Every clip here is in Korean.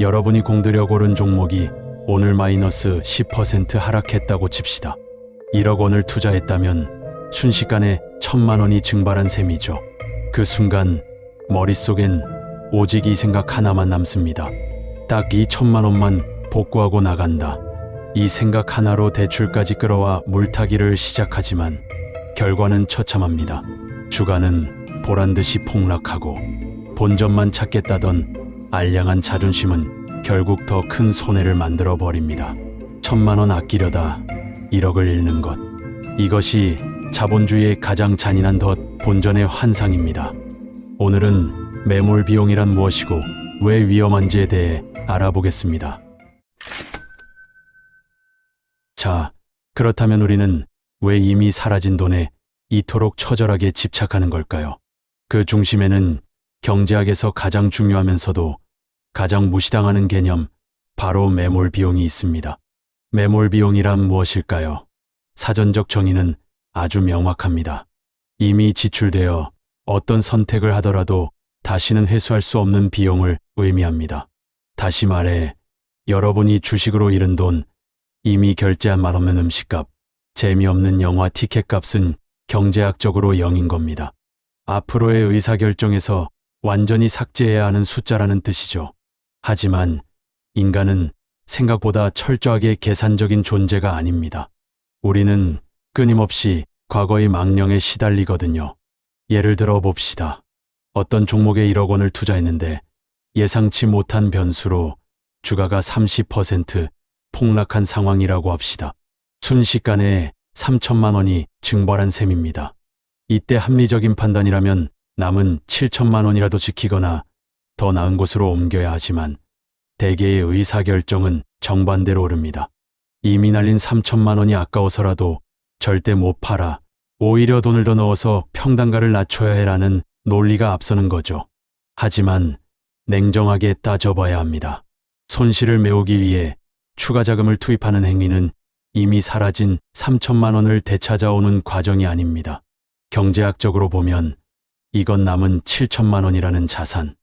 여러분이 공들여 고른 종목이 오늘 마이너스 10% 하락했다고 칩시다. 1억 원을 투자했다면 순식간에 천만 원이 증발한 셈이죠. 그 순간 머릿속엔 오직 이 생각 하나만 남습니다. 딱 이 천만 원만 복구하고 나간다. 이 생각 하나로 대출까지 끌어와 물타기를 시작하지만 결과는 처참합니다. 주가는 보란 듯이 폭락하고 본전만 찾겠다던 알량한 자존심은 결국 더 큰 손해를 만들어 버립니다. 천만 원 아끼려다 1억을 잃는 것. 이것이 자본주의의 가장 잔인한 덫 본전의 환상입니다. 오늘은 매몰 비용이란 무엇이고 왜 위험한지에 대해 알아보겠습니다. 자, 그렇다면 우리는 왜 이미 사라진 돈에 이토록 처절하게 집착하는 걸까요? 그 중심에는 경제학에서 가장 중요하면서도 가장 무시당하는 개념, 바로 매몰 비용이 있습니다. 매몰 비용이란 무엇일까요? 사전적 정의는 아주 명확합니다. 이미 지출되어 어떤 선택을 하더라도 다시는 회수할 수 없는 비용을 의미합니다. 다시 말해, 여러분이 주식으로 잃은 돈, 이미 결제한 맛없는 음식값, 재미없는 영화 티켓 값은 경제학적으로 0인 겁니다. 앞으로의 의사결정에서 완전히 삭제해야 하는 숫자라는 뜻이죠. 하지만 인간은 생각보다 철저하게 계산적인 존재가 아닙니다. 우리는 끊임없이 과거의 망령에 시달리거든요. 예를 들어 봅시다. 어떤 종목에 1억 원을 투자했는데 예상치 못한 변수로 주가가 30% 폭락한 상황이라고 합시다. 순식간에 3천만 원이 증발한 셈입니다. 이때 합리적인 판단이라면 남은 7천만 원이라도 지키거나 더 나은 곳으로 옮겨야 하지만 대개의 의사결정은 정반대로 오릅니다. 이미 날린 3천만 원이 아까워서라도 절대 못 팔아 오히려 돈을 더 넣어서 평단가를 낮춰야 해라는 논리가 앞서는 거죠. 하지만 냉정하게 따져봐야 합니다. 손실을 메우기 위해 추가 자금을 투입하는 행위는 이미 사라진 3천만 원을 되찾아오는 과정이 아닙니다. 경제학적으로 보면 이건 남은 7천만 원이라는 자산,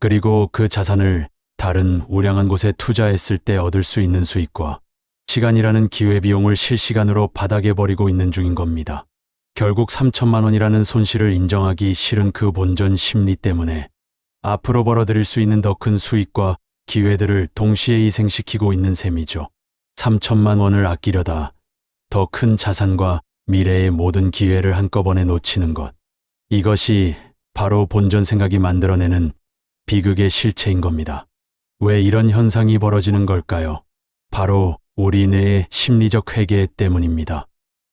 그리고 그 자산을 다른 우량한 곳에 투자했을 때 얻을 수 있는 수익과 시간이라는 기회비용을 실시간으로 바닥에 버리고 있는 중인 겁니다. 결국 3천만 원이라는 손실을 인정하기 싫은 그 본전 심리 때문에 앞으로 벌어들일 수 있는 더 큰 수익과 기회들을 동시에 희생시키고 있는 셈이죠. 3천만 원을 아끼려다 더 큰 자산과 미래의 모든 기회를 한꺼번에 놓치는 것. 이것이 바로 본전 생각이 만들어내는 비극의 실체인 겁니다. 왜 이런 현상이 벌어지는 걸까요? 바로 우리 뇌의 심리적 회개 때문입니다.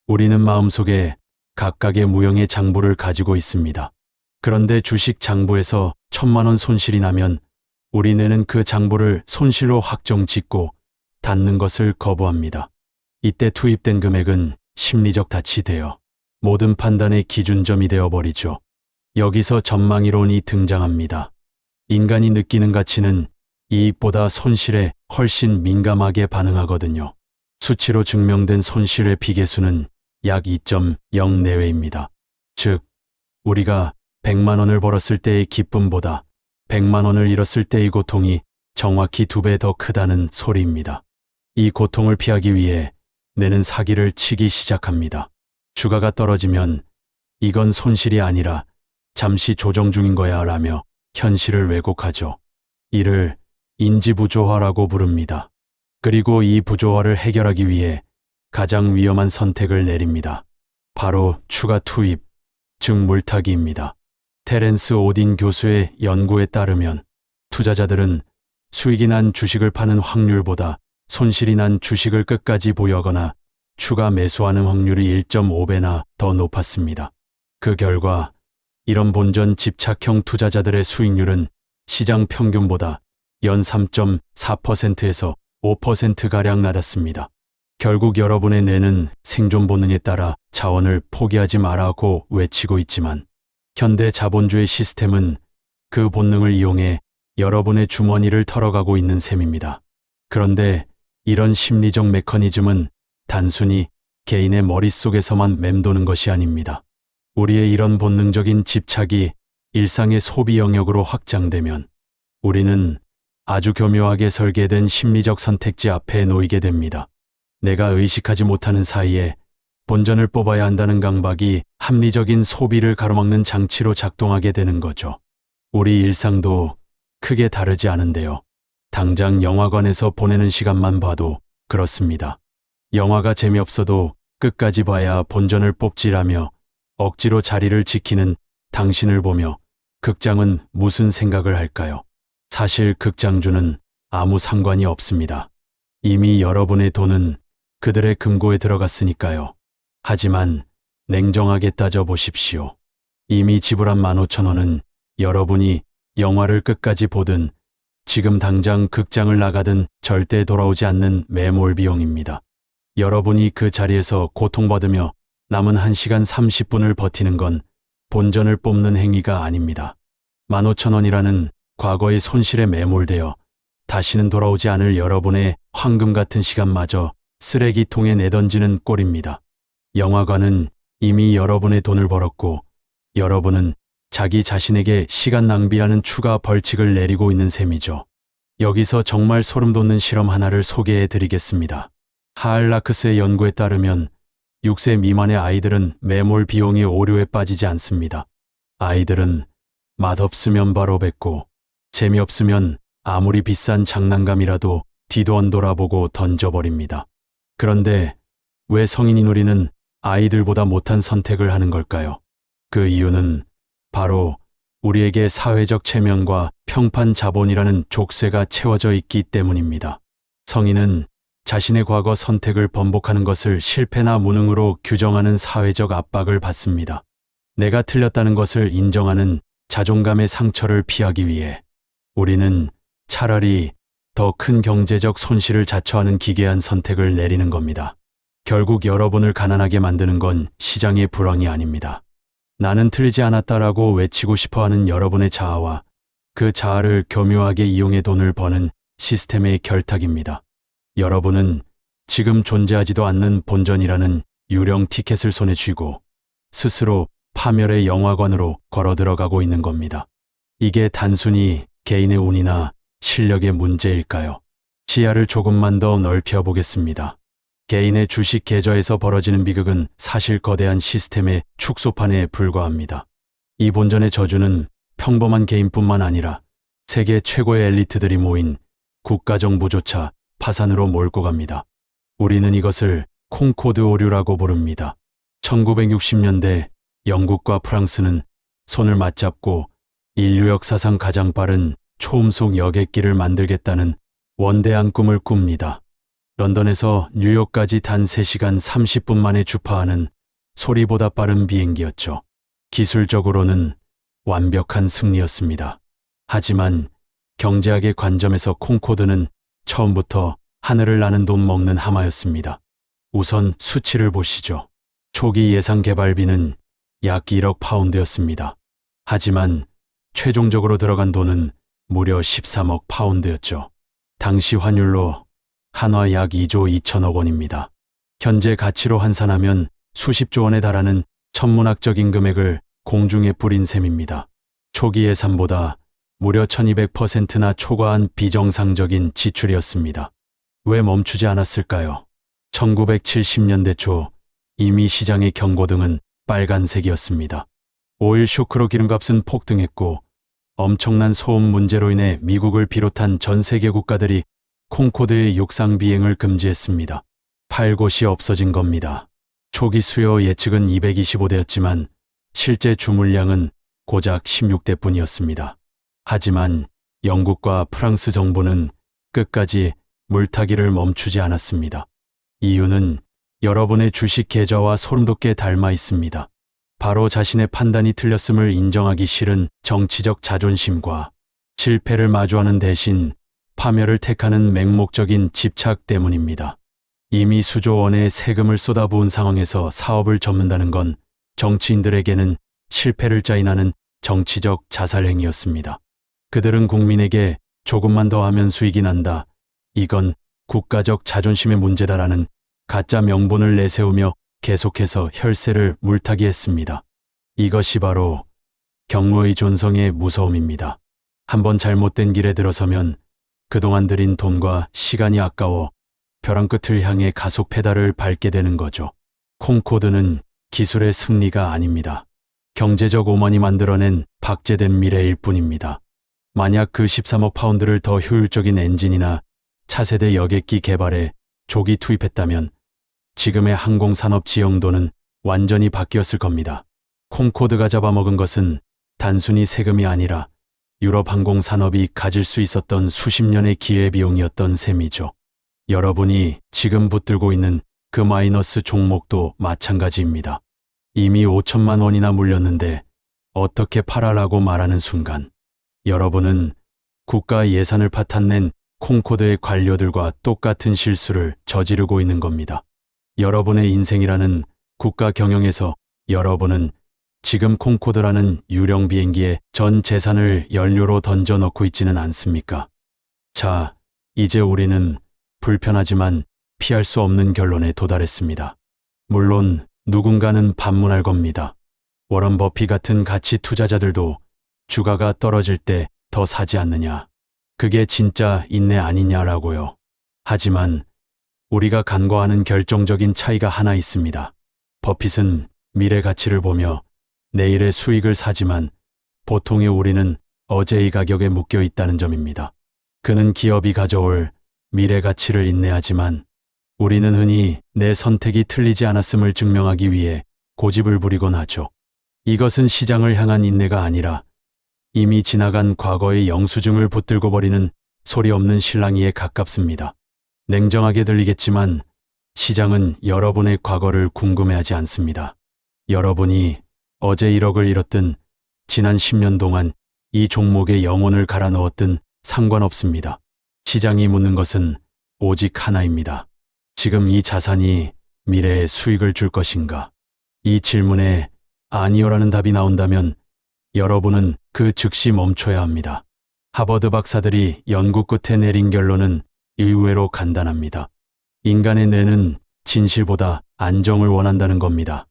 우리는 마음속에 각각의 무형의 장부를 가지고 있습니다. 그런데 주식 장부에서 천만 원 손실이 나면 우리 뇌는 그 장부를 손실로 확정 짓고 닫는 것을 거부합니다. 이때 투입된 금액은 심리적 닻이 되어 모든 판단의 기준점이 되어 버리죠. 여기서 전망이론이 등장합니다. 인간이 느끼는 가치는 이익보다 손실에 훨씬 민감하게 반응하거든요. 수치로 증명된 손실의 비계수는 약 2.0 내외입니다. 즉, 우리가 100만 원을 벌었을 때의 기쁨보다 100만 원을 잃었을 때의 고통이 정확히 두 배 더 크다는 소리입니다. 이 고통을 피하기 위해 뇌는 사기를 치기 시작합니다. 주가가 떨어지면 이건 손실이 아니라 잠시 조정 중인 거야 라며 현실을 왜곡하죠. 이를 인지부조화라고 부릅니다. 그리고 이 부조화를 해결하기 위해 가장 위험한 선택을 내립니다. 바로 추가 투입, 즉 물타기입니다. 테렌스 오딘 교수의 연구에 따르면 투자자들은 수익이 난 주식을 파는 확률보다 손실이 난 주식을 끝까지 보유하거나 추가 매수하는 확률이 1.5배나 더 높았습니다. 그 결과 이런 본전 집착형 투자자들의 수익률은 시장 평균보다 연 3.4%에서 5%가량 낮았습니다. 결국 여러분의 뇌는 생존 본능에 따라 자원을 포기하지 말라고 외치고 있지만 현대 자본주의 시스템은 그 본능을 이용해 여러분의 주머니를 털어가고 있는 셈입니다. 그런데 이런 심리적 메커니즘은 단순히 개인의 머릿속에서만 맴도는 것이 아닙니다. 우리의 이런 본능적인 집착이 일상의 소비 영역으로 확장되면 우리는 아주 교묘하게 설계된 심리적 선택지 앞에 놓이게 됩니다. 내가 의식하지 못하는 사이에 본전을 뽑아야 한다는 강박이 합리적인 소비를 가로막는 장치로 작동하게 되는 거죠. 우리 일상도 크게 다르지 않은데요. 당장 영화관에서 보내는 시간만 봐도 그렇습니다. 영화가 재미없어도 끝까지 봐야 본전을 뽑지라며 억지로 자리를 지키는 당신을 보며 극장은 무슨 생각을 할까요? 사실 극장주는 아무 상관이 없습니다. 이미 여러분의 돈은 그들의 금고에 들어갔으니까요. 하지만 냉정하게 따져보십시오. 이미 지불한 15,000원은 여러분이 영화를 끝까지 보든 지금 당장 극장을 나가든 절대 돌아오지 않는 매몰 비용입니다. 여러분이 그 자리에서 고통받으며 남은 1시간 30분을 버티는 건 본전을 뽑는 행위가 아닙니다. 15,000원이라는 과거의 손실에 매몰되어 다시는 돌아오지 않을 여러분의 황금 같은 시간마저 쓰레기통에 내던지는 꼴입니다. 영화관은 이미 여러분의 돈을 벌었고 여러분은 자기 자신에게 시간 낭비하는 추가 벌칙을 내리고 있는 셈이죠. 여기서 정말 소름 돋는 실험 하나를 소개해 드리겠습니다. 하알라크스의 연구에 따르면 6세 미만의 아이들은 매몰 비용이 오류에 빠지지 않습니다. 아이들은 맛없으면 바로 뱉고 재미없으면 아무리 비싼 장난감이라도 뒤도 안 돌아보고 던져버립니다. 그런데 왜 성인인 우리는 아이들보다 못한 선택을 하는 걸까요? 그 이유는 바로 우리에게 사회적 체면과 평판 자본이라는 족쇄가 채워져 있기 때문입니다. 성인은 자신의 과거 선택을 번복하는 것을 실패나 무능으로 규정하는 사회적 압박을 받습니다. 내가 틀렸다는 것을 인정하는 자존감의 상처를 피하기 위해 우리는 차라리 더 큰 경제적 손실을 자처하는 기괴한 선택을 내리는 겁니다. 결국 여러분을 가난하게 만드는 건 시장의 불황이 아닙니다. 나는 틀리지 않았다라고 외치고 싶어 하는 여러분의 자아와 그 자아를 교묘하게 이용해 돈을 버는 시스템의 결탁입니다. 여러분은 지금 존재하지도 않는 본전이라는 유령 티켓을 손에 쥐고 스스로 파멸의 영화관으로 걸어 들어가고 있는 겁니다. 이게 단순히 개인의 운이나 실력의 문제일까요? 시야를 조금만 더 넓혀 보겠습니다. 개인의 주식 계좌에서 벌어지는 비극은 사실 거대한 시스템의 축소판에 불과합니다. 이 본전의 저주는 평범한 개인뿐만 아니라 세계 최고의 엘리트들이 모인 국가정부조차 파산으로 몰고 갑니다. 우리는 이것을 콩코드 오류라고 부릅니다. 1960년대 영국과 프랑스는 손을 맞잡고 인류 역사상 가장 빠른 초음속 여객기를 만들겠다는 원대한 꿈을 꿉니다. 런던에서 뉴욕까지 단 3시간 30분 만에 주파하는 소리보다 빠른 비행기였죠. 기술적으로는 완벽한 승리였습니다. 하지만 경제학의 관점에서 콩코드는 처음부터 하늘을 나는 돈 먹는 하마였습니다. 우선 수치를 보시죠. 초기 예상 개발비는 약 1억 파운드였습니다. 하지만 최종적으로 들어간 돈은 무려 13억 파운드였죠. 당시 환율로 한화 약 2조 2천억 원입니다. 현재 가치로 환산하면 수십조 원에 달하는 천문학적인 금액을 공중에 뿌린 셈입니다. 초기 예산보다 무려 1200%나 초과한 비정상적인 지출이었습니다. 왜 멈추지 않았을까요? 1970년대 초 이미 시장의 경고등은 빨간색이었습니다. 오일 쇼크로 기름값은 폭등했고 엄청난 소음 문제로 인해 미국을 비롯한 전 세계 국가들이 콩코드의 육상 비행을 금지했습니다. 팔 곳이 없어진 겁니다. 초기 수요 예측은 225대였지만 실제 주물량은 고작 16대 뿐이었습니다. 하지만 영국과 프랑스 정부는 끝까지 물타기를 멈추지 않았습니다. 이유는 여러분의 주식 계좌와 소름돋게 닮아 있습니다. 바로 자신의 판단이 틀렸음을 인정하기 싫은 정치적 자존심과 실패를 마주하는 대신 파멸을 택하는 맹목적인 집착 때문입니다. 이미 수조 원의 세금을 쏟아부은 상황에서 사업을 접는다는 건 정치인들에게는 실패를 짜인하는 정치적 자살 행위였습니다. 그들은 국민에게 조금만 더 하면 수익이 난다. 이건 국가적 자존심의 문제다라는 가짜 명분을 내세우며 계속해서 혈세를 물타기 했습니다. 이것이 바로 경로의 존성의 무서움입니다. 한번 잘못된 길에 들어서면 그동안 들인 돈과 시간이 아까워 벼랑 끝을 향해 가속 페달을 밟게 되는 거죠. 콩코드는 기술의 승리가 아닙니다. 경제적 오만이 만들어낸 박제된 미래일 뿐입니다. 만약 그 13억 파운드를 더 효율적인 엔진이나 차세대 여객기 개발에 조기 투입했다면 지금의 항공산업 지형도는 완전히 바뀌었을 겁니다. 콩코드가 잡아먹은 것은 단순히 세금이 아니라 유럽 항공 산업이 가질 수 있었던 수십 년의 기회비용이었던 셈이죠. 여러분이 지금 붙들고 있는 그 마이너스 종목도 마찬가지입니다. 이미 5천만 원이나 물렸는데 어떻게 팔아라고 말하는 순간 여러분은 국가 예산을 파탄낸 콩코드의 관료들과 똑같은 실수를 저지르고 있는 겁니다. 여러분의 인생이라는 국가 경영에서 여러분은 지금 콩코드라는 유령 비행기에 전 재산을 연료로 던져 넣고 있지는 않습니까? 자, 이제 우리는 불편하지만 피할 수 없는 결론에 도달했습니다. 물론 누군가는 반문할 겁니다. 워런 버피 같은 가치 투자자들도 주가가 떨어질 때 더 사지 않느냐. 그게 진짜 인내 아니냐라고요. 하지만 우리가 간과하는 결정적인 차이가 하나 있습니다. 버핏은 미래 가치를 보며 내일의 수익을 사지만 보통의 우리는 어제의 가격에 묶여 있다는 점입니다. 그는 기업이 가져올 미래 가치를 인내하지만 우리는 흔히 내 선택이 틀리지 않았음을 증명하기 위해 고집을 부리곤 하죠. 이것은 시장을 향한 인내가 아니라 이미 지나간 과거의 영수증을 붙들고 버리는 소리 없는 실랑이에 가깝습니다. 냉정하게 들리겠지만 시장은 여러분의 과거를 궁금해하지 않습니다. 여러분이 어제 1억을 잃었든 지난 10년 동안 이 종목에 영혼을 갈아 넣었든 상관없습니다. 시장이 묻는 것은 오직 하나입니다. 지금 이 자산이 미래에 수익을 줄 것인가? 이 질문에 아니요라는 답이 나온다면 여러분은 그 즉시 멈춰야 합니다. 하버드 박사들이 연구 끝에 내린 결론은 의외로 간단합니다. 인간의 뇌는 진실보다 안정을 원한다는 겁니다.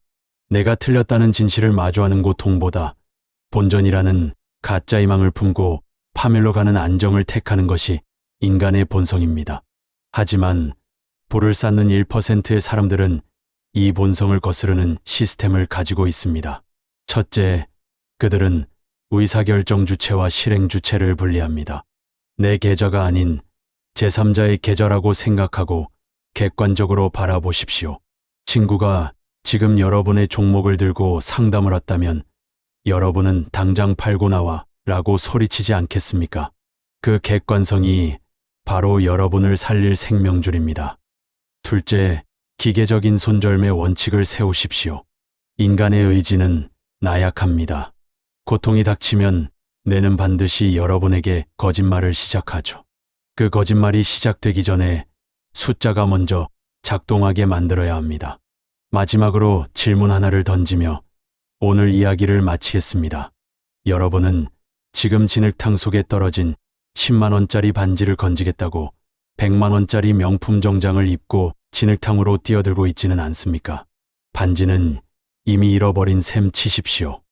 내가 틀렸다는 진실을 마주하는 고통보다 본전이라는 가짜 희망을 품고 파멸로 가는 안정을 택하는 것이 인간의 본성입니다. 하지만 불을 쌓는 1%의 사람들은 이 본성을 거스르는 시스템을 가지고 있습니다. 첫째, 그들은 의사결정 주체와 실행 주체를 분리합니다. 내 계좌가 아닌 제3자의 계좌라고 생각하고 객관적으로 바라보십시오. 친구가 지금 여러분의 종목을 들고 상담을 왔다면 여러분은 당장 팔고 나와 라고 소리치지 않겠습니까? 그 객관성이 바로 여러분을 살릴 생명줄입니다. 둘째, 기계적인 손절매 원칙을 세우십시오. 인간의 의지는 나약합니다. 고통이 닥치면 뇌는 반드시 여러분에게 거짓말을 시작하죠. 그 거짓말이 시작되기 전에 숫자가 먼저 작동하게 만들어야 합니다. 마지막으로 질문 하나를 던지며 오늘 이야기를 마치겠습니다. 여러분은 지금 진흙탕 속에 떨어진 10만원짜리 반지를 건지겠다고 100만원짜리 명품 정장을 입고 진흙탕으로 뛰어들고 있지는 않습니까? 반지는 이미 잃어버린 셈 치십시오.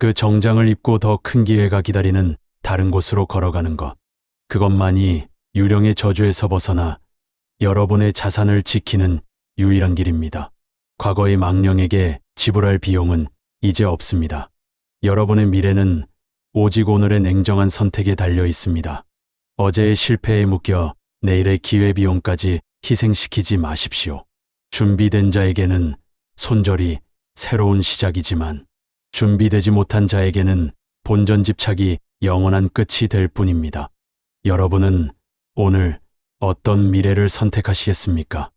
그 정장을 입고 더 큰 기회가 기다리는 다른 곳으로 걸어가는 것. 그것만이 유령의 저주에서 벗어나 여러분의 자산을 지키는 유일한 길입니다. 과거의 망령에게 지불할 비용은 이제 없습니다. 여러분의 미래는 오직 오늘의 냉정한 선택에 달려 있습니다. 어제의 실패에 묶여 내일의 기회비용까지 희생시키지 마십시오. 준비된 자에게는 손절이 새로운 시작이지만 준비되지 못한 자에게는 본전 집착이 영원한 끝이 될 뿐입니다. 여러분은 오늘 어떤 미래를 선택하시겠습니까?